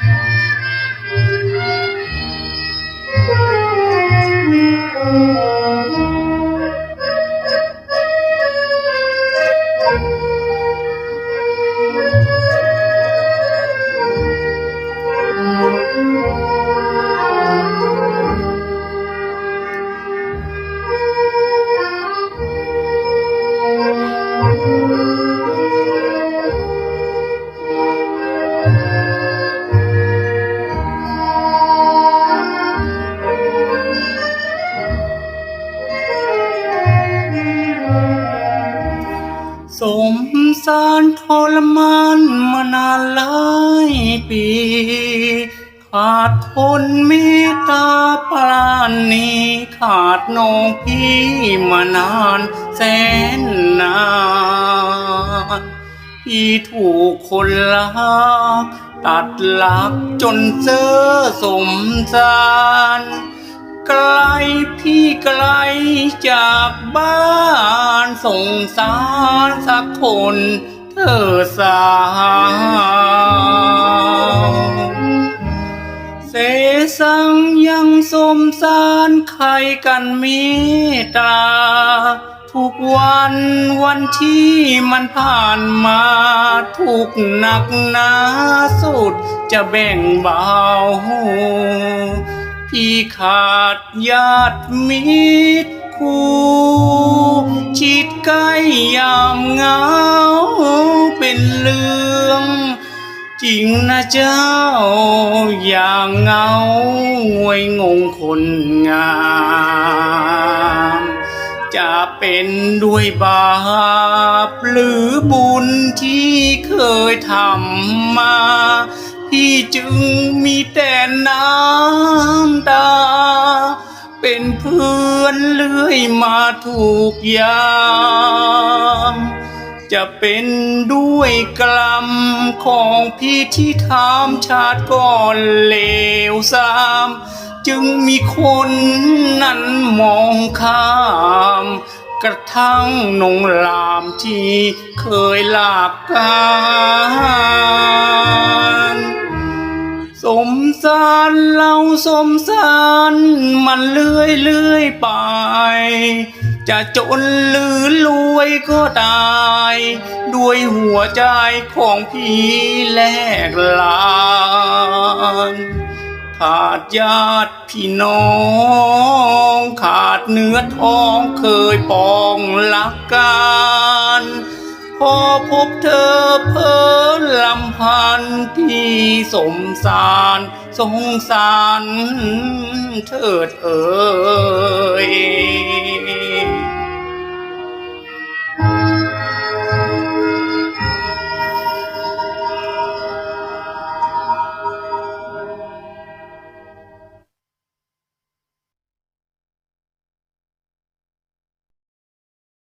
ส สารทรมานมานานหลายปี ขาดคนเมตตาปราณีขาดน้องพี่มานานแสนนานพี่ถูกคนลักตัดหลักจนเจอสมสารไกลพี่ไกลจากบ้าน ส่งสารสักคนเธอสาวเสสังยังสมสารใครกันมตตา ทุกวันวันที่มันผ่านมาทุกหนักหนาสุดจะแบ่งเบาพี่ขาดญาติมิตร คู่ชิดใกล้ยามเงาเป็นเรื่อง จริงนะเจ้า อย่างเงาไว้งงคนงามจะเป็นด้วยบาปหรือบุญที่เคยทำมาพี่จึงมีแต่น้ำตา อนเลื่อยมาถูกยามจะเป็นด้วยกรรมของพี่ที่ทำชาติก่อนเลวสามจึงมีคนนั้นมองข้าม กระทั่งนงลามที่เคยหลาบกา มสารเราสมสารมันเลื่อยเลื่อยไป จะจนหรือรวยก็ตาย ด้วยหัวใจของพี่แลกลานขาดญาติพี่น้อง ขาดเนื้อท้องเคยปองลักกันพอพบเธอเพ้อลำพั นพี่สมสารสงสารเถิดเอ่ย